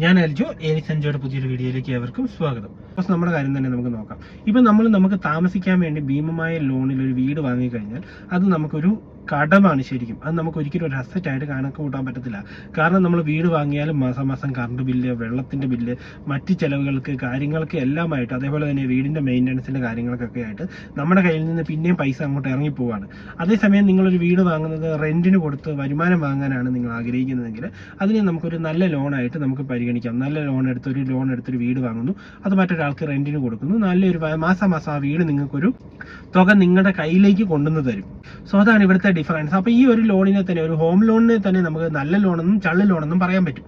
ഞാൻ അൽജോ ഏനി സഞ്ജയുടെ പുതിയൊരു വീഡിയോയിലേക്ക് ഏവർക്കും സ്വാഗതം. അപ്പോൾ നമ്മുടെ കാര്യം തന്നെ നമുക്ക് നോക്കാം. ഇപ്പം നമ്മൾ നമുക്ക് താമസിക്കാൻ വേണ്ടി ഭീമമായ ലോണിൽ ഒരു വീട് വാങ്ങിക്കഴിഞ്ഞാൽ അത് നമുക്കൊരു കടമാണ് ശരിക്കും. അത് നമുക്ക് ഒരിക്കലും ഒരു അസറ്റ് ആയിട്ട് കണക്ക് കൂട്ടാൻ പറ്റത്തില്ല. കാരണം നമ്മൾ വീട് വാങ്ങിയാലും മാസം മാസം കറണ്ട് ബില്ല് വെള്ളത്തിന്റെ ബില്ല് മറ്റ് ചിലവുകൾക്ക് കാര്യങ്ങൾക്ക് എല്ലാമായിട്ട് അതേപോലെ തന്നെ വീടിന്റെ മെയിന്റനൻസിന്റെ കാര്യങ്ങൾക്കൊക്കെ ആയിട്ട് നമ്മുടെ കയ്യിൽ നിന്ന് പിന്നെയും പൈസ അങ്ങോട്ട് ഇറങ്ങി പോവാണ്. അതേസമയം നിങ്ങളൊരു വീട് വാങ്ങുന്നത് റെന്റിന് കൊടുത്ത് വരുമാനം വാങ്ങാനാണ് നിങ്ങൾ ആഗ്രഹിക്കുന്നതെങ്കിൽ അതിനെ നമുക്കൊരു നല്ല ലോണായിട്ട് നമുക്ക് പരിഗണിക്കാം. നല്ല ലോൺ എടുത്ത് ഒരു ലോൺ എടുത്തൊരു വീട് വാങ്ങുന്നു. അത് മറ്റൊരാൾക്ക് റെന്റിന് കൊടുക്കുന്നു. നല്ലൊരു മാസം മാസം ആ വീട് നിങ്ങൾക്കൊരു തുക നിങ്ങളുടെ കയ്യിലേക്ക് കൊണ്ടുവന്ന് തരും. സോ അതാണ് ഇവിടുത്തെ ഡിഫറൻസ് അപ്പോൾ ഈ ഒരു ലോണിനെ തന്നെ ഒരു ഹോം ലോണിനെ തന്നെ നമുക്ക് നല്ല ലോണെന്നും ചള്ള ലോണെന്നും പറയാൻ പറ്റും.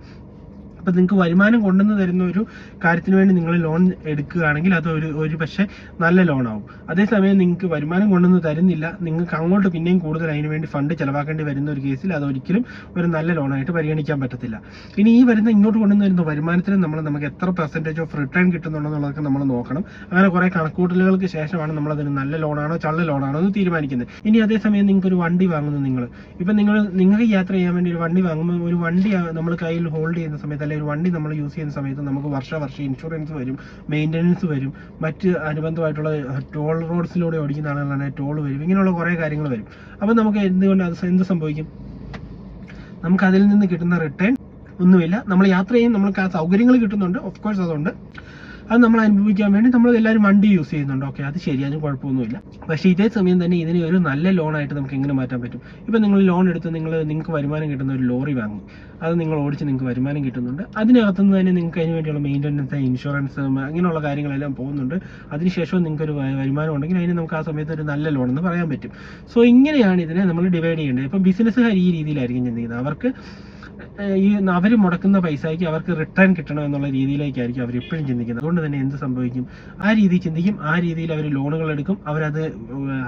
അപ്പം നിങ്ങൾക്ക് വരുമാനം കൊണ്ടുവന്ന് തരുന്ന ഒരു കാര്യത്തിന് വേണ്ടി നിങ്ങൾ ലോൺ എടുക്കുകയാണെങ്കിൽ അത് ഒരു ഒരു പക്ഷേ നല്ല ലോണാവും അതേസമയം നിങ്ങൾക്ക് വരുമാനം കൊണ്ടുവന്ന് തരുന്നില്ല. നിങ്ങൾക്ക് അങ്ങോട്ട് പിന്നെയും കൂടുതൽ അതിന് വേണ്ടി ഫണ്ട് ചിലവാക്കേണ്ടി വരുന്ന ഒരു കേസിൽ അത് ഒരിക്കലും ഒരു നല്ല ലോണായിട്ട് പരിഗണിക്കാൻ പറ്റത്തില്ല. ഇനി ഈ വരുന്ന ഇങ്ങോട്ട് കൊണ്ടുവന്ന് വരുന്ന വരുമാനത്തിന് നമ്മൾ നമുക്ക് എത്ര പെർസെന്റേജ് ഓഫ് റിട്ടേൺ കിട്ടുന്നുണ്ടെന്നുള്ളതൊക്കെ നമ്മൾ നോക്കണം. അങ്ങനെ കുറേ കണക്കൂട്ടലുകൾക്ക് ശേഷമാണ് നമ്മൾ അതിന് നല്ല ലോണാണോ ചള്ള ലോണാണോ എന്ന് തീരുമാനിക്കുന്നത്. ഇനി അതേസമയം നിങ്ങൾക്ക് ഒരു വണ്ടി വാങ്ങുന്നു നിങ്ങൾ. ഇപ്പം നിങ്ങൾ നിങ്ങൾക്ക് യാത്ര ചെയ്യാൻ വേണ്ടി ഒരു വണ്ടി വാങ്ങുമ്പോൾ ഒരു വണ്ടി നമ്മൾ കയ്യിൽ ഹോൾഡ് ചെയ്യുന്ന സമയത്ത് അല്ലെങ്കിൽ ഒരു വണ്ടി നമ്മൾ യൂസ് ചെയ്യുന്ന സമയത്ത് നമുക്ക് വർഷ വർഷം ഇൻഷുറൻസ് വരും മെയിന്റനൻസ് വരും മറ്റ് അനുബന്ധമായിട്ടുള്ള ടോൾ റോഡ്സിലൂടെ ഓടിക്കുന്ന ആളുകളാണെങ്കിൽ ടോൾ വരും ഇങ്ങനെയുള്ള കുറേ കാര്യങ്ങൾ വരും. അപ്പോൾ നമുക്ക് എന്തുകൊണ്ട് അത് എന്ത് സംഭവിക്കും? നമുക്ക് അതിൽ നിന്ന് കിട്ടുന്ന റിട്ടേൺ ഒന്നുമില്ല. നമ്മൾ യാത്ര ചെയ്യും നമുക്ക് ആ സൗകര്യങ്ങൾ കിട്ടുന്നുണ്ട്. ഓഫ് കോഴ്സ് അതുകൊണ്ട് അത് നമ്മൾ അനുഭവിക്കാൻ വേണ്ടി നമ്മൾ എല്ലാവരും വണ്ടി യൂസ് ചെയ്യുന്നുണ്ട്. ഓക്കെ അത് ശരിയാണ് കുഴപ്പമൊന്നുമില്ല. പക്ഷേ ഇതേ സമയം തന്നെ ഇതിനെ ഒരു നല്ല ലോണായിട്ട് നമുക്ക് എങ്ങനെ മാറ്റാൻ പറ്റും? ഇപ്പം നിങ്ങൾ ലോൺ എടുത്ത് നിങ്ങൾ നിങ്ങൾക്ക് വരുമാനം കിട്ടുന്ന ഒരു ലോറി വാങ്ങി. അത് നിങ്ങൾ ഓടിച്ച് നിങ്ങൾക്ക് വരുമാനം കിട്ടുന്നുണ്ട്. അതിനകത്തുനിന്ന് തന്നെ നിങ്ങൾക്ക് അതിന് വേണ്ടിയുള്ള മെയിന്റനൻസ് ഇൻഷുറൻസ് അങ്ങനെയുള്ള കാര്യങ്ങളെല്ലാം പോകുന്നുണ്ട്. അതിനുശേഷം നിങ്ങൾക്ക് ഒരു വരുമാനം ഉണ്ടെങ്കിൽ അതിന് നമുക്ക് ആ സമയത്ത് ഒരു നല്ല ലോൺ എന്ന് പറയാൻ പറ്റും. സോ ഇങ്ങനെയാണ് ഇതിനെ നമ്മൾ ഡിവൈഡ് ചെയ്യേണ്ടത്. ഇപ്പം ബിസിനസ്സുകാർ ഈ രീതിയിലായിരിക്കും ചിന്തിക്കുന്നത്. അവർക്ക് ഈ അവർ മുടക്കുന്ന പൈസയ്ക്ക് അവർക്ക് റിട്ടേൺ കിട്ടണം എന്നുള്ള രീതിയിലേക്കായിരിക്കും അവർ എപ്പോഴും ചിന്തിക്കുന്നത്. അതുകൊണ്ട് തന്നെ എന്ത് സംഭവിക്കും? ആ രീതിയിൽ ചിന്തിക്കും ആ രീതിയിൽ അവർ ലോണുകൾ എടുക്കും അവരത്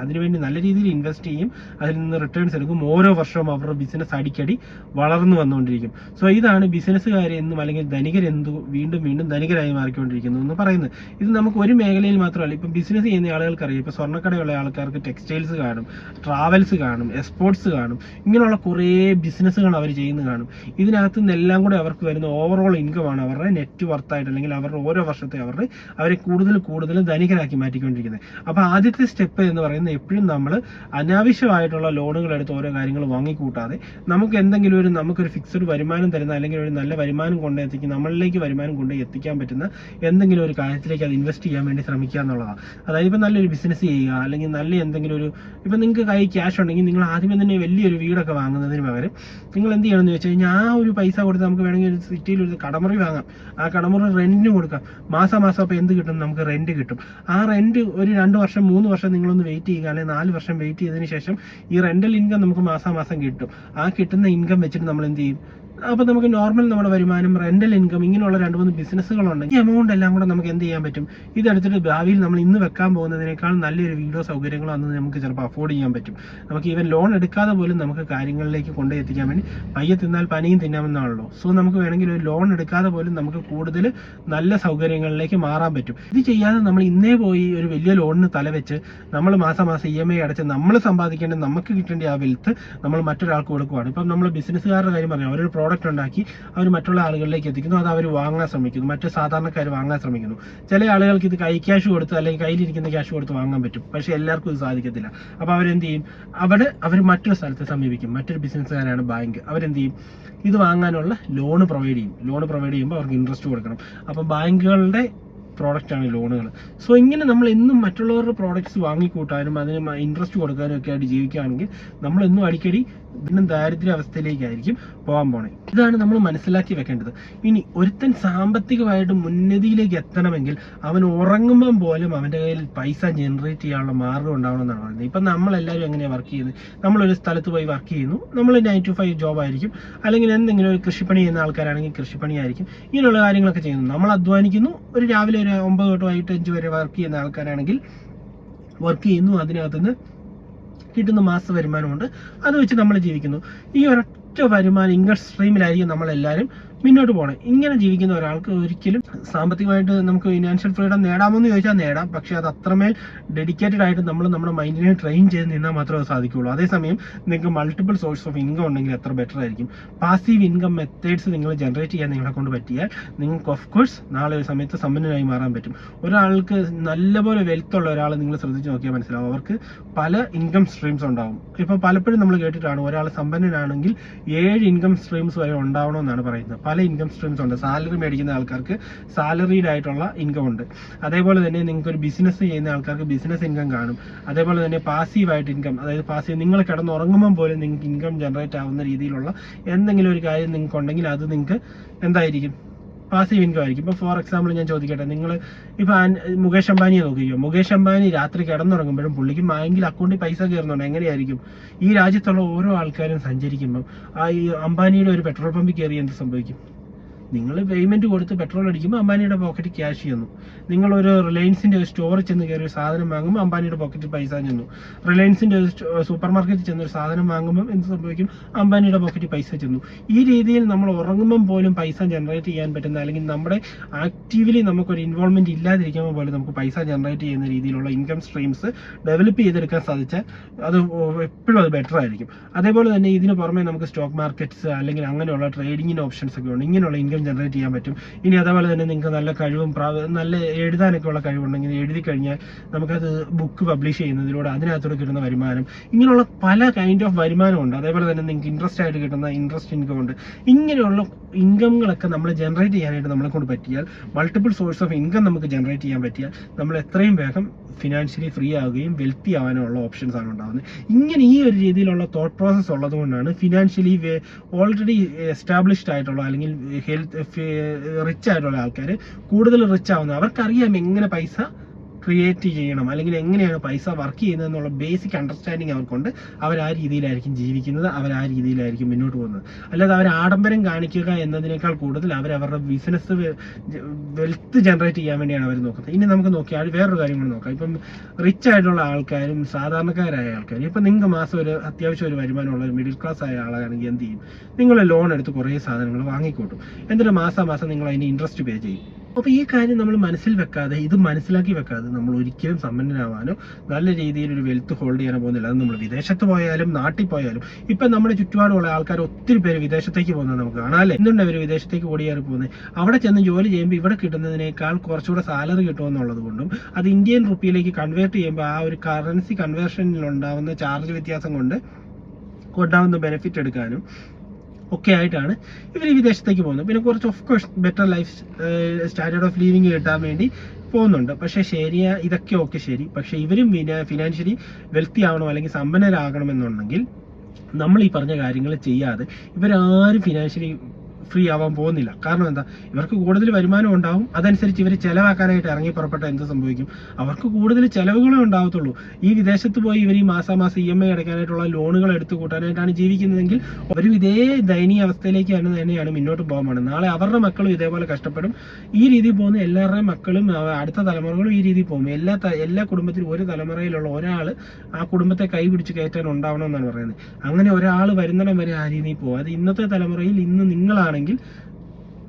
അതിനുവേണ്ടി നല്ല രീതിയിൽ ഇൻവെസ്റ്റ് ചെയ്യും അതിൽ നിന്ന് റിട്ടേൺസ് എടുക്കും. ഓരോ വർഷവും അവരുടെ ബിസിനസ് അടിക്കടി വളർന്നു വന്നുകൊണ്ടിരിക്കും. സോ ഇതാണ് ബിസിനസ്സുകാർ എന്നും അല്ലെങ്കിൽ ധനികരെന്തു വീണ്ടും വീണ്ടും ധനികരായി മാറിക്കൊണ്ടിരിക്കുന്നു എന്ന് പറയുന്നത്. ഇത് നമുക്ക് ഒരു മേഖലയിൽ മാത്രമല്ല ഇപ്പം ബിസിനസ് ചെയ്യുന്ന ആളുകൾക്കറിയാം. ഇപ്പോൾ ഇപ്പം സ്വർണക്കടയുള്ള ആൾക്കാർക്ക് ടെക്സ്റ്റൈൽസ് കാണും ട്രാവൽസ് കാണും എക്സ്പോർട്സ് കാണും ഇങ്ങനെയുള്ള കുറേ ബിസിനസ്സുകൾ അവർ ചെയ്യുന്നത് കാണും. ഇതിനകത്ത് നിന്നെല്ലാം കൂടെ അവർക്ക് വരുന്ന ഓവറോൾ ഇൻകമാണ് അവരുടെ നെറ്റ് വർത്തായിട്ട് അല്ലെങ്കിൽ അവരുടെ ഓരോ വർഷത്തെ അവരുടെ അവരെ കൂടുതൽ കൂടുതൽ ധനികരാക്കി മാറ്റിക്കൊണ്ടിരിക്കുന്നത്. അപ്പോൾ ആദ്യത്തെ സ്റ്റെപ്പ് എന്ന് പറയുന്നത് എപ്പോഴും നമ്മൾ അനാവശ്യമായിട്ടുള്ള ലോണുകൾ എടുത്ത് ഓരോ കാര്യങ്ങൾ വാങ്ങിക്കൂട്ടാതെ നമുക്ക് എന്തെങ്കിലും ഒരു നമുക്കൊരു ഫിക്സഡ് വരുമാനം തരുന്ന അല്ലെങ്കിൽ ഒരു നല്ല വരുമാനം കൊണ്ട് എത്തിക്കും നമ്മളിലേക്ക് വരുമാനം കൊണ്ട് എത്തിക്കാൻ പറ്റുന്ന എന്തെങ്കിലും ഒരു കാര്യത്തിലേക്ക് അത് ഇൻവെസ്റ്റ് ചെയ്യാൻ വേണ്ടി ശ്രമിക്കുക എന്നുള്ളതാണ്. അതായത് ഇപ്പം നല്ലൊരു ബിസിനസ് ചെയ്യുക അല്ലെങ്കിൽ നല്ല എന്തെങ്കിലും ഒരു ഇപ്പം നിങ്ങൾക്ക് കൈ ക്യാഷ് ഉണ്ടെങ്കിൽ നിങ്ങൾ ആദ്യമേ തന്നെ വലിയൊരു വീടൊക്കെ വാങ്ങുന്നതിന് പകരം നിങ്ങൾ എന്ത് ചെയ്യണമെന്ന് വെച്ച് കഴിഞ്ഞാൽ ആ ഒരു പൈസ കൊടുത്ത് നമുക്ക് വേണമെങ്കിൽ ഒരു സിറ്റിയിൽ ഒരു കടമുറി വാങ്ങാം. ആ കടമുറി റെന്റിന് കൊടുക്കാം. മാസം മാസം അപ്പോൾ എന്ത് കിട്ടും? നമുക്ക് റെന്റ് കിട്ടും. ആ റെന്റ് ഒരു രണ്ട് വർഷം മൂന്ന് വർഷം നിങ്ങളൊന്ന് വെയിറ്റ് ചെയ്യുക. അല്ലെങ്കിൽ നാല് വർഷം വെയിറ്റ് ചെയ്തതിന് ശേഷം ഈ റെന്റൽ ഇൻകം നമുക്ക് മാസം മാസം കിട്ടും. ആ കിട്ടുന്ന ഇൻകം വെച്ചിട്ട് നമ്മൾ എന്ത് ചെയ്യും? അപ്പൊ നമുക്ക് നോർമൽ നമ്മുടെ വരുമാനം റെന്റൽ ഇൻകം ഇങ്ങനെയുള്ള രണ്ട് മൂന്ന് ബിസിനസ്സുകളുണ്ട് ഈ എമൗണ്ട് എല്ലാം കൂടെ നമുക്ക് എന്ത് ചെയ്യാൻ പറ്റും? ഇതെടുത്തിട്ട് ഭാവിയിൽ നമ്മൾ ഇന്ന് വെക്കാൻ പോകുന്നതിനേക്കാൾ നല്ലൊരു വീടോ സൗകര്യങ്ങളോ അന്ന് നമുക്ക് ചിലപ്പോൾ അഫോർഡ് ചെയ്യാൻ പറ്റും. നമുക്ക് ഈവൻ ലോൺ എടുക്കാതെ പോലും നമുക്ക് കാര്യങ്ങളിലേക്ക് കൊണ്ടു എത്തിക്കാൻ വേണ്ടി പയ്യെ തിന്നാൽ പനിയും തിന്നാമെന്നാണല്ലോ. സോ നമുക്ക് വേണമെങ്കിൽ ഒരു ലോൺ എടുക്കാതെ പോലും നമുക്ക് കൂടുതൽ നല്ല സൗകര്യങ്ങളിലേക്ക് മാറാൻ പറ്റും. ഇത് ചെയ്യാതെ നമ്മൾ ഇന്നേ പോയി ഒരു വലിയ ലോണിന് തലവെച്ച് നമ്മൾ മാസം മാസം ഇ എം ഐ അടച്ച് നമ്മൾ സമ്പാദിക്കേണ്ട നമുക്ക് കിട്ടേണ്ട ആ വെൽത്ത് നമ്മൾ മറ്റൊരാൾക്ക് കൊടുക്കുവാണ്. ഇപ്പം നമ്മൾ ബിസിനസ്സുകാരുടെ കാര്യം പറഞ്ഞു അവരൊരു പ്രോഡക്റ്റ് ഉണ്ടാക്കി അവർ മറ്റുള്ള ആളുകളിലേക്ക് എത്തിക്കുന്നു. അത് അവർ വാങ്ങാൻ ശ്രമിക്കുന്നു. മറ്റു സാധാരണക്കാർ വാങ്ങാൻ ശ്രമിക്കുന്നു. ചില ആളുകൾക്ക് ഇത് കൈ ക്യാഷ് കൊടുത്ത് അല്ലെങ്കിൽ കയ്യിലിരിക്കുന്ന ക്യാഷ് കൊടുത്ത് വാങ്ങാൻ പറ്റും. പക്ഷേ എല്ലാവർക്കും ഇത് സാധിക്കത്തില്ല. അപ്പോൾ അവരെന്ത് ചെയ്യും? അവിടെ അവർ മറ്റൊരു സ്ഥലത്ത് സമീപിക്കും. മറ്റൊരു ബിസിനസ്സുകാരാണ് ബാങ്ക് അവരെന്ത് ചെയ്യും? ഇത് വാങ്ങാനുള്ള ലോൺ പ്രൊവൈഡ് ചെയ്യും. ലോൺ പ്രൊവൈഡ് ചെയ്യുമ്പോൾ അവർക്ക് ഇൻട്രസ്റ്റ് കൊടുക്കണം. അപ്പോൾ ബാങ്കുകളുടെ പ്രോഡക്റ്റ് ആണ് ലോണുകൾ സോ ഇങ്ങനെ നമ്മൾ എന്നും മറ്റുള്ളവരുടെ പ്രോഡക്ട്സ് വാങ്ങിക്കൂട്ടാനും അതിന് ഇൻട്രസ്റ്റ് കൊടുക്കാനും ഒക്കെ ആയിട്ട് ജീവിക്കുകയാണെങ്കിൽ നമ്മളെന്നും അടിക്കടി വീണ്ടും ദാരിദ്ര്യ അവസ്ഥയിലേക്കായിരിക്കും പോകാൻ പോണേ. ഇതാണ് നമ്മൾ മനസ്സിലാക്കി വെക്കേണ്ടത്. ഇനി ഒരുത്തൻ സാമ്പത്തികമായിട്ട് മുന്നതിയിലേക്ക് എത്തണമെങ്കിൽ അവൻ ഉറങ്ങുമ്പം പോലും അവന്റെ കയ്യിൽ പൈസ ജനറേറ്റ് ചെയ്യാനുള്ള മാർഗം ഉണ്ടാവണമെന്നാണ് പറയുന്നത്. ഇപ്പം നമ്മളെല്ലാവരും എങ്ങനെയാണ് വർക്ക് ചെയ്യുന്നത്? നമ്മളൊരു സ്ഥലത്ത് പോയി വർക്ക് ചെയ്യുന്നു. നമ്മൾ നയൻ ടു ഫൈവ് ജോബ് ആയിരിക്കും. അല്ലെങ്കിൽ എന്തെങ്കിലും ഒരു കൃഷിപ്പണി ചെയ്യുന്ന ആൾക്കാരാണെങ്കിൽ കൃഷിപ്പണി ആയിരിക്കും ഇങ്ങനെയുള്ള കാര്യങ്ങളൊക്കെ ചെയ്യുന്നു. നമ്മൾ അധ്വാനിക്കുന്നു. ഒരു രാവിലെ ഒരു ഒമ്പത് തൊട്ട് വൈകിട്ട് അഞ്ച് വരെ വർക്ക് ചെയ്യുന്ന ആൾക്കാരാണെങ്കിൽ വർക്ക് ചെയ്യുന്നു. അതിനകത്തുനിന്ന് കിട്ടുന്ന മാസ വരുമാനമുണ്ട്. അത് വെച്ച് നമ്മൾ ജീവിക്കുന്നു. ഈ ഒരൊറ്റ വരുമാനം ഇൻകം സ്ട്രീമിലായിരിക്കും നമ്മളെല്ലാവരും മുന്നോട്ട് പോകണം ഇങ്ങനെ ജീവിക്കുന്ന ഒരാൾക്ക് ഒരിക്കലും സാമ്പത്തികമായിട്ട് നമുക്ക് ഫിനാൻഷ്യൽ ഫ്രീഡം നേടാമോ എന്ന് ചോദിച്ചാൽ നേടാം. പക്ഷേ അത് അത്രമേൽ ഡെഡിക്കേറ്റഡ് ആയിട്ട് നമ്മൾ നമ്മുടെ മൈൻഡിനെ ട്രെയിൻ ചെയ്ത് നിന്നാൽ മാത്രമേ അത് സാധിക്കുള്ളൂ അതേസമയം നിങ്ങൾക്ക് മൾട്ടിപ്പിൾ സോഴ്സ് ഓഫ് ഇൻകം ഉണ്ടെങ്കിൽ എത്ര ബെറ്റർ ആയിരിക്കും. പാസീവ് ഇൻകം മെത്തേഡ്സ് നിങ്ങൾ ജനറേറ്റ് ചെയ്യാൻ നിങ്ങളെ കൊണ്ട് പറ്റിയാൽ നിങ്ങൾക്ക് ഓഫ് കോഴ്സ് നാളെ ഒരു സമയത്ത് സമ്പന്നനായി മാറാൻ പറ്റും. ഒരാൾക്ക് നല്ലപോലെ വെൽത്ത് ഉള്ള ഒരാൾ നിങ്ങൾ ശ്രദ്ധിച്ച് നോക്കിയാൽ മനസ്സിലാവും. അവർക്ക് പല ഇൻകം സ്ട്രീംസ് ഉണ്ടാവും. ഇപ്പൊ പലപ്പോഴും നമ്മൾ കേട്ടിട്ടാണ് ഒരാൾ സമ്പന്നനാണെങ്കിൽ ഏഴ് ഇൻകം സ്ട്രീംസ് വരെ ഉണ്ടാവണമെന്നാണ് പറയുന്നത്. പല ഇൻകം സ്ട്രീംസ് ഉണ്ട്. സാലറി മേടിക്കുന്ന ആൾക്കാർക്ക് സാലറീഡ് ആയിട്ടുള്ള ഇൻകം ഉണ്ട്. അതേപോലെ തന്നെ നിങ്ങൾക്ക് ഒരു ബിസിനസ് ചെയ്യുന്ന ആൾക്കാർക്ക് ബിസിനസ് ഇൻകം കാണും. അതേപോലെ തന്നെ പാസീവ് ആയിട്ട് ഇൻകം അതായത് പാസീവ് നിങ്ങൾ കിടന്നുറങ്ങുമ്പോൾ പോലും നിങ്ങൾക്ക് ഇൻകം ജനറേറ്റ് ആവുന്ന രീതിയിലുള്ള എന്തെങ്കിലും ഒരു കാര്യം നിങ്ങൾക്ക് ഉണ്ടെങ്കിൽ അത് നിങ്ങൾക്ക് എന്തായിരിക്കും? പാസീവ് ഇൻകം ആയിരിക്കും. ഇപ്പോൾ ഫോർ എക്സാമ്പിൾ ഞാൻ ചോദിക്കട്ടെ നിങ്ങൾ ഇപ്പോൾ മുകേഷ് അംബാനിയെ നോക്കിയോ മുകേഷ് അംബാനി രാത്രി കിടന്നുറങ്ങുമ്പോഴും പുള്ളിക്ക് ബാങ്കിൽ അക്കൗണ്ടിൽ പൈസ കയറുന്നുണ്ട് എങ്ങനെയായിരിക്കും? ഈ രാജ്യത്തുള്ള ഓരോ ആൾക്കാരും സഞ്ചരിക്കുമ്പോൾ ആ ഈ അംബാനിയുടെ ഒരു പെട്രോൾ പമ്പിൽ കയറി എന്ത് സംഭവിക്കും? നിങ്ങൾ പേയ്മെന്റ് കൊടുത്ത് പെട്രോൾ അടിക്കുമ്പോൾ അംബാനിയുടെ പോക്കറ്റ് ക്യാഷ് ചെന്നു. നിങ്ങൾ ഒരു റിലയൻസിന്റെ ഒരു സ്റ്റോറിൽ ചെന്ന് കയറി ഒരു സാധനം വാങ്ങുമ്പോൾ അംബാനിയുടെ പോക്കറ്റ് പൈസ ചെന്നു. റിലയൻസിന്റെ ഒരു സൂപ്പർ മാർക്കറ്റിൽ ചെന്ന് ഒരു സാധനം വാങ്ങുമ്പോൾ എന്ത് സംഭവിക്കും? അംബാനിയുടെ പോക്കറ്റ് പൈസ ചെന്നു. ഈ രീതിയിൽ നമ്മൾ ഉറങ്ങുമ്പം പോലും പൈസ ജനറേറ്റ് ചെയ്യാൻ പറ്റുന്ന അല്ലെങ്കിൽ നമ്മുടെ ആക്റ്റീവ്ലി നമുക്കൊരു ഇൻവോൾവ്മെന്റ് ഇല്ലാതിരിക്കുമ്പോൾ പോലും നമുക്ക് പൈസ ജനറേറ്റ് ചെയ്യുന്ന രീതിയിലുള്ള ഇൻകം സ്ട്രീംസ് ഡെവലപ്പ് ചെയ്തെടുക്കാൻ സാധിച്ചാൽ അത് എപ്പോഴും അത് ബെറ്റർ ആയിരിക്കും. അതേപോലെ തന്നെ ഇതിന് പുറമെ നമുക്ക് സ്റ്റോക്ക് മാർക്കറ്റ്സ് അല്ലെങ്കിൽ അങ്ങനെയുള്ള ട്രേഡിങ്ങിന് ഓപ്ഷൻസ് ഒക്കെ ഉണ്ട്. ഇങ്ങനെയുള്ള ഇൻകം ജനറേറ്റ് ചെയ്യാൻ പറ്റും. ഇനി അതേപോലെ തന്നെ നിങ്ങൾക്ക് നല്ല കഴിവും നല്ല എഴുതാനൊക്കെ ഉള്ള കഴിവുണ്ടെങ്കിൽ എഴുതി കഴിഞ്ഞാൽ നമുക്കത് ബുക്ക് പബ്ലിഷ് ചെയ്യുന്നതിലൂടെ അതിനകത്തൂടെ കിട്ടുന്ന വരുമാനം. ഇങ്ങനെയുള്ള പല കൈൻഡ് ഓഫ് വരുമാനമുണ്ട് അതേപോലെ തന്നെ നിങ്ങൾക്ക് ഇൻട്രസ്റ്റ് ആയിട്ട് കിട്ടുന്ന ഇൻട്രസ്റ്റ് ഇൻകം ഉണ്ട്. ഇങ്ങനെയുള്ള ഇൻകമുകളൊക്കെ നമ്മൾ ജനറേറ്റ് ചെയ്യാനായിട്ട് നമ്മളെ കൊണ്ട് പറ്റിയാൽ മൾട്ടിപ്പിൾ സോഴ്സ് ഓഫ് ഇൻകം നമുക്ക് ജനറേറ്റ് ചെയ്യാൻ പറ്റിയാൽ നമ്മൾ എത്രയും വേഗം ഫിനാൻഷ്യലി ഫ്രീ ആവുകയും വെൽത്തി ആവാനുള്ള ഓപ്ഷൻസ് ആണ് ഉണ്ടാകുന്നത് ഇങ്ങനെ ഈ ഒരു രീതിയിലുള്ള തോട്ട് പ്രോസസ്സ് ഉള്ളത് കൊണ്ടാണ് ഫിനാൻഷ്യലി ഓൾറെഡി എസ്റ്റാബ്ലിഷ്ഡ് ആയിട്ടുള്ള അല്ലെങ്കിൽ ഹെൽത്ത് റിച്ച് ആയിട്ടുള്ള ആൾക്കാർ കൂടുതൽ റിച്ച് ആവുന്നത്. അവർക്കറിയാം എങ്ങനെ പൈസ ക്രിയേറ്റ് ചെയ്യണം. അല്ലെങ്കിൽ എങ്ങനെയാണ് പൈസ വർക്ക് ചെയ്യുന്നത് എന്നുള്ള ബേസിക് അണ്ടർസ്റ്റാൻഡിങ് അവർക്കുണ്ട്. അവർ ആ രീതിയിലായിരിക്കും ജീവിക്കുന്നത് അവർ ആ രീതിയിലായിരിക്കും മുന്നോട്ട് പോകുന്നത്. അല്ലാതെ അവർ ആഡംബരം കാണിക്കുക എന്നതിനേക്കാൾ കൂടുതൽ അവർ അവരുടെ ബിസിനസ് വെൽത്ത് ജനറേറ്റ് ചെയ്യാൻ വേണ്ടിയാണ് അവർ നോക്കുന്നത്. ഇനി നമുക്ക് നോക്കിയാൽ വേറൊരു കാര്യം കൂടി നോക്കാം. ഇപ്പം റിച്ച് ആയിട്ടുള്ള ആൾക്കാരും സാധാരണക്കാരായ ആൾക്കാരും ഇപ്പം നിങ്ങൾക്ക് മാസം ഒരു അത്യാവശ്യം ഒരു വരുമാനമുള്ള ഒരു മിഡിൽ ക്ലാസ് ആയ ആളാണെങ്കിൽ എന്ത് ചെയ്യും? നിങ്ങൾ ലോൺ എടുത്ത് കുറേ സാധനങ്ങൾ വാങ്ങിക്കൂട്ടും. എന്നിട്ട് മാസം മാസം നിങ്ങൾ അതിന് ഇൻട്രസ്റ്റ് പേ ചെയ്യും. അപ്പൊ ഈ കാര്യം നമ്മൾ മനസ്സിൽ വെക്കാതെ ഇത് മനസ്സിലാക്കി വെക്കാതെ നമ്മൾ ഒരിക്കലും സമ്പന്നനാവാനോ നല്ല രീതിയിൽ ഒരു വെൽത്ത് ഹോൾഡ് ചെയ്യാനോ പോകുന്നില്ല. അത് നമ്മൾ വിദേശത്ത് പോയാലും നാട്ടിൽ പോയാലും. ഇപ്പൊ നമ്മുടെ ചുറ്റുപാടുള്ള ആൾക്കാർ ഒത്തിരി പേര് വിദേശത്തേക്ക് പോകുന്നത് നമുക്ക് കാണാം അല്ലേ? എന്തുകൊണ്ട് അവർ വിദേശത്തേക്ക് ഓടിയാറി പോകുന്നത്? അവിടെ ചെന്ന് ജോലി ചെയ്യുമ്പോൾ ഇവിടെ കിട്ടുന്നതിനേക്കാൾ കുറച്ചുകൂടെ സാലറി കിട്ടുമെന്നുള്ളത് കൊണ്ടും അത് ഇന്ത്യൻ റുപ്പിയിലേക്ക് കൺവേർട്ട് ചെയ്യുമ്പോൾ ആ ഒരു കറൻസി കൺവേർഷനിൽ ഉണ്ടാവുന്ന ചാർജ് വ്യത്യാസം കൊണ്ട് ഉണ്ടാവുന്ന ബെനിഫിറ്റ് എടുക്കാനും ഒക്കെ ആയിട്ടാണ്. ഇവർ വിദേശത്തേക്ക് പോകുന്നത് പിന്നെ കുറച്ച് of course better life standard of living കിട്ടാൻ വേണ്ടി പോകുന്നുണ്ട്. പക്ഷേ ശരിയാ ഇതൊക്കെ ഓക്കെ ശരി. പക്ഷേ ഇവരും ഫിനാൻഷ്യലി വെൽത്തി ആവണം അല്ലെങ്കിൽ സമ്പന്നരാകണമെന്നുണ്ടെങ്കിൽ നമ്മൾ ഈ പറഞ്ഞ കാര്യങ്ങൾ ചെയ്യാതെ ഇവരാരും ഫിനാൻഷ്യലി ഫ്രീ ആവാൻ പോകുന്നില്ല. കാരണം എന്താ? ഇവർക്ക് കൂടുതൽ വരുമാനം ഉണ്ടാവും. അതനുസരിച്ച് ഇവർ ചിലവാക്കാനായിട്ട് ഇറങ്ങി പുറപ്പെട്ട എന്ത് സംഭവിക്കും? അവർക്ക് കൂടുതൽ ചെലവുകളേ ഉണ്ടാവത്തുള്ളൂ. ഈ വിദേശത്ത് പോയി ഇവർ ഈ മാസാമാസം ഇ എം ഐ അടയ്ക്കാനായിട്ടുള്ള ലോണുകൾ എടുത്തു കൂട്ടാനായിട്ടാണ് ജീവിക്കുന്നതെങ്കിൽ ഒരു ഇതേ ദയനീയ അവസ്ഥയിലേക്കാണ് തന്നെയാണ് മുന്നോട്ട് പോകാൻ നാളെ അവരുടെ മക്കളും ഇതേപോലെ കഷ്ടപ്പെടും. ഈ രീതിയിൽ പോകുന്ന എല്ലാവരുടെയും മക്കളും അടുത്ത തലമുറകളും ഈ രീതിയിൽ പോകും. എല്ലാ എല്ലാ കുടുംബത്തിലും ഒരു തലമുറയിലുള്ള ഒരാൾ ആ കുടുംബത്തെ കൈപിടിച്ച് കയറ്റാൻ ഉണ്ടാവണം എന്നാണ് പറയുന്നത്. അങ്ങനെ ഒരാൾ വരുന്നിടം വരെ ആ രീതിയിൽ പോകും. അത് ഇന്നത്തെ തലമുറയിൽ ഇന്ന് നിങ്ങളാണെങ്കിൽ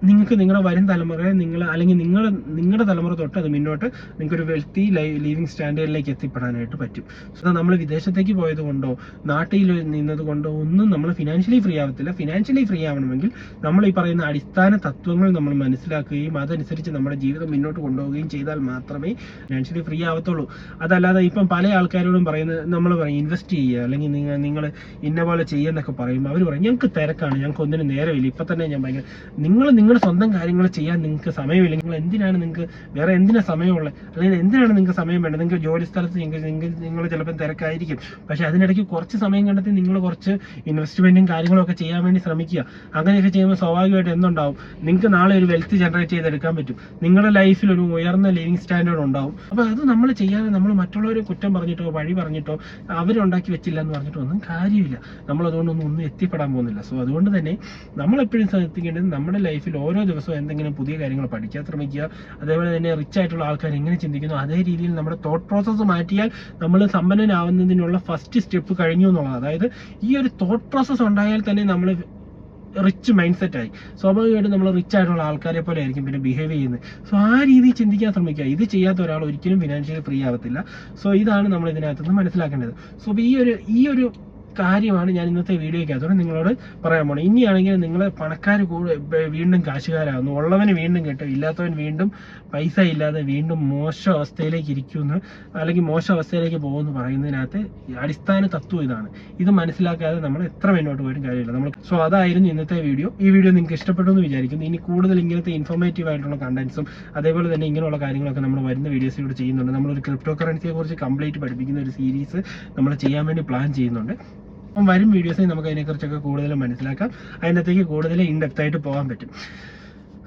നിങ്ങൾക്ക് നിങ്ങളുടെ വരും തലമുറയെ നിങ്ങൾ അല്ലെങ്കിൽ നിങ്ങൾ നിങ്ങളുടെ തലമുറ തൊട്ട് അത് മുന്നോട്ട് നിങ്ങൾക്കൊരു വെൽത്തി ലിവിങ് സ്റ്റാൻഡേർഡിലേക്ക് എത്തിപ്പെടാനായിട്ട് പറ്റും. സോ നമ്മൾ വിദേശത്തേക്ക് പോയത് കൊണ്ടോ നാട്ടിൽ നിന്നത് കൊണ്ടോ ഒന്നും നമ്മൾ ഫിനാൻഷ്യലി ഫ്രീ ആവത്തില്ല. ഫിനാൻഷ്യലി ഫ്രീ ആവണമെങ്കിൽ നമ്മൾ ഈ പറയുന്ന അടിസ്ഥാന തത്വങ്ങൾ നമ്മൾ മനസ്സിലാക്കുകയും അതനുസരിച്ച് നമ്മുടെ ജീവിതം മുന്നോട്ട് കൊണ്ടുപോവുകയും ചെയ്താൽ മാത്രമേ ഫിനാൻഷ്യലി ഫ്രീ ആവത്തുള്ളൂ. അതല്ലാതെ ഇപ്പം പല ആൾക്കാരോടും പറയുന്നത് നമ്മൾ പറയും ഇൻവെസ്റ്റ് ചെയ്യുക. അല്ലെങ്കിൽ നിങ്ങൾ നിങ്ങൾ ഇന്ന പോലെ ചെയ്യുന്നൊക്കെ പറയുമ്പോൾ അവർ പറയും ഞങ്ങൾക്ക് തിരക്കാണ്. ഞങ്ങൾക്ക് ഒന്നിനും നേരമില്ല. ഇപ്പം തന്നെ ഞാൻ ഭയങ്കര നിങ്ങൾ നിങ്ങളുടെ സ്വന്തം കാര്യങ്ങൾ ചെയ്യാൻ നിങ്ങൾക്ക് സമയമില്ല. നിങ്ങൾ എന്തിനാണ് നിങ്ങൾക്ക് വേറെ എന്തിനാ സമയമുള്ളത്? അല്ലെങ്കിൽ എന്തിനാണ് നിങ്ങൾക്ക് സമയം വേണ്ടത്? നിങ്ങൾക്ക് ജോലി സ്ഥലത്ത് നിങ്ങൾ നിങ്ങൾ ചിലപ്പോൾ തിരക്കായിരിക്കും. പക്ഷെ അതിനിടയ്ക്ക് കുറച്ച് സമയം കണ്ടെത്തി നിങ്ങൾ കുറച്ച് ഇൻവെസ്റ്റ്മെന്റും കാര്യങ്ങളൊക്കെ ചെയ്യാൻ വേണ്ടി ശ്രമിക്കുക. അങ്ങനെയൊക്കെ ചെയ്യുമ്പോൾ സ്വാഭാവികമായിട്ട് എന്തുണ്ടാവും? നിങ്ങൾക്ക് നാളെ ഒരു വെൽത്ത് ജനറേറ്റ് ചെയ്തെടുക്കാൻ പറ്റും. നിങ്ങളുടെ ലൈഫിൽ ഒരു ഉയർന്ന ലിവിങ് സ്റ്റാൻഡേർഡ് ഉണ്ടാവും. അപ്പോൾ അത് നമ്മൾ ചെയ്യാതെ നമ്മൾ മറ്റുള്ളവരെ കുറ്റം പറഞ്ഞിട്ടോ വഴി പറഞ്ഞിട്ടോ അവരുണ്ടാക്കി വെച്ചില്ല എന്ന് പറഞ്ഞിട്ടോ ഒന്നും കാര്യമില്ല. നമ്മൾ അതുകൊണ്ടൊന്നും ഒന്നും എത്തിപ്പെടാൻ പോകുന്നില്ല. സോ അതുകൊണ്ട് തന്നെ നമ്മളെപ്പോഴും ശ്രദ്ധിക്കേണ്ടത് നമ്മുടെ ലൈഫിൽ ഓരോ ദിവസവും എന്തെങ്കിലും പുതിയ കാര്യങ്ങൾ പഠിക്കാൻ ശ്രമിക്കുക അതേപോലെ തന്നെ റിച്ച് ആയിട്ടുള്ള ആൾക്കാർ എങ്ങനെ ചിന്തിക്കുന്നു അതേ രീതിയിൽ നമ്മുടെ തോട്ട് പ്രോസസ്സ് മാറ്റിയാൽ നമ്മൾ സമ്പന്നനാവുന്നതിനുള്ള ഫസ്റ്റ് സ്റ്റെപ്പ് കഴിഞ്ഞു എന്നുള്ളത് അതായത് ഈ ഒരു തോട്ട് പ്രോസസ്സ് ഉണ്ടായാൽ തന്നെ നമ്മൾ റിച്ച് മൈൻഡ് സെറ്റ് ആയി. സ്വാഭാവികമായിട്ടും നമ്മൾ റിച്ച് ആയിട്ടുള്ള ആൾക്കാരെ പോലെ ആയിരിക്കും പിന്നെ ബിഹേവ് ചെയ്യുന്നത്. സോ ആ രീതിയിൽ ചിന്തിക്കാൻ ശ്രമിക്കുക. ഇത് ചെയ്യാത്ത ഒരാൾ ഒരിക്കലും ഫിനാൻഷ്യലി ഫ്രീ ആവത്തില്ല. സോ ഇതാണ് നമ്മൾ ഇതിനകത്ത് നിന്ന് മനസ്സിലാക്കേണ്ടത്. സോ ഈ ഒരു ഈ ഒരു കാര്യമാണ് ഞാൻ ഇന്നത്തെ വീഡിയോയ്ക്കകത്തോടെ നിങ്ങളോട് പറയാൻ പോണത് ഇനിയാണെങ്കിൽ നിങ്ങൾ പണക്കാർ വീണ്ടും കാശുകാരാകുന്നു. ഉള്ളവന് വീണ്ടും കിട്ടും. ഇല്ലാത്തവൻ വീണ്ടും പൈസ ഇല്ലാതെ വീണ്ടും മോശം അവസ്ഥയിലേക്ക് ഇരിക്കുമെന്ന് അല്ലെങ്കിൽ മോശം അവസ്ഥയിലേക്ക് പോകുമെന്ന് പറയുന്നതിനകത്ത് അടിസ്ഥാന തത്വം ഇതാണ്. ഇത് മനസ്സിലാക്കാതെ നമ്മൾ എത്ര മുന്നോട്ട് പോയിട്ടും കാര്യമില്ല. നമ്മൾ സോ അതായിരുന്നു ഇന്നത്തെ വീഡിയോ. ഈ വീഡിയോ നിങ്ങൾക്ക് ഇഷ്ടപ്പെട്ടു എന്ന് വിചാരിക്കുന്നു. ഇനി കൂടുതൽ ഇങ്ങനത്തെ ഇൻഫോർമേറ്റീവ് ആയിട്ടുള്ള കണ്ടന്റ്സും അതേപോലെ തന്നെ ഇങ്ങനെയുള്ള കാര്യങ്ങളൊക്കെ നമ്മൾ വരുന്ന വീഡിയോസിലൂടെ ചെയ്യുന്നുണ്ട്. നമ്മളൊരു ക്രിപ്റ്റോ കറൻസിയെ കുറിച്ച് കംപ്ലീറ്റ് പഠിപ്പിക്കുന്ന ഒരു സീരീസ് നമ്മൾ ചെയ്യാൻ വേണ്ടി പ്ലാൻ ചെയ്യുന്നുണ്ട്. അപ്പം വരും വീഡിയോസിൽ നമുക്ക് അതിനെക്കുറിച്ചൊക്കെ കൂടുതൽ മനസ്സിലാക്കാം. അതിനകത്തേക്ക് കൂടുതൽ ഇൻഡെപ്ത് ആയിട്ട് പോകാൻ പറ്റും.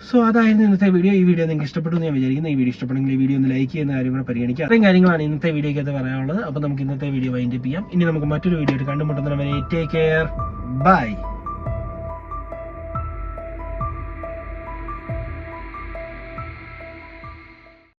സോ അതായിരുന്നു ഇന്നത്തെ വീഡിയോ ഈ വീഡിയോ നിങ്ങൾക്ക് ഇഷ്ടപ്പെട്ടു എന്ന് ഞാൻ വിചാരിക്കുന്നു. ഈ വീഡിയോ ഇഷ്ടപ്പെടുന്നെങ്കിൽ ഈ വീഡിയോ ഒന്ന് ലൈക്ക് ചെയ്യുന്ന കാര്യം കൂടെ പരിഗണിക്കുക അത്രയും കാര്യങ്ങളാണ് ഇന്നത്തെ വീഡിയോയ്ക്കകത്ത് പറയാനുള്ളത്. അപ്പോൾ നമുക്ക് ഇന്നത്തെ വീഡിയോ വൈൻഡപ്പ് ചെയ്യാം. ഇനി നമുക്ക് മറ്റൊരു വീഡിയോ ആയിട്ട് കണ്ടുമുട്ടുന്നവരെ ടേക്ക് കെയർ ബൈ